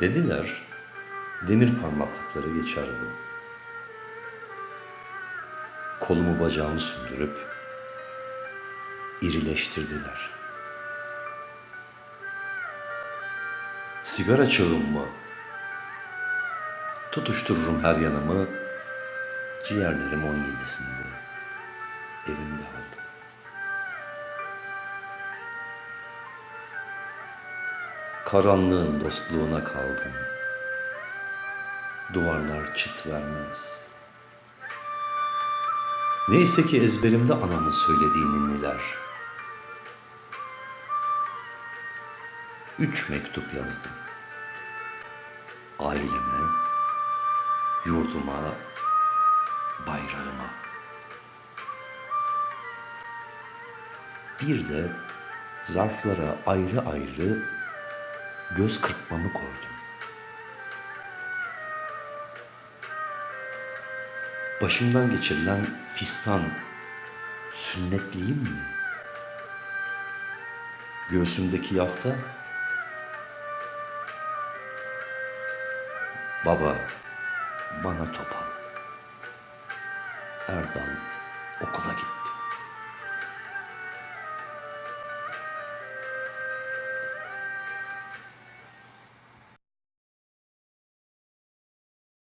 Dediler, demir parmaklıkları geçer bu. Kolumu bacağımı sündürüp irileştirdiler. Sigara çağımı tutuştururum her yanımı, ciğerlerim on yedisinde evimde aldım. Karanlığın dostluğuna kaldım. Duvarlar çıt vermez. Neyse ki ezberimde anamın söylediği ninniler. Üç mektup yazdım. Aileme, yurduma, bayrağıma. Bir de zarflara ayrı ayrı göz kırpmamı koydum. Başımdan geçirilen fistan sünnetliyim mi? Göğsümdeki yafta Baba bana topal. Erdal okula gitti.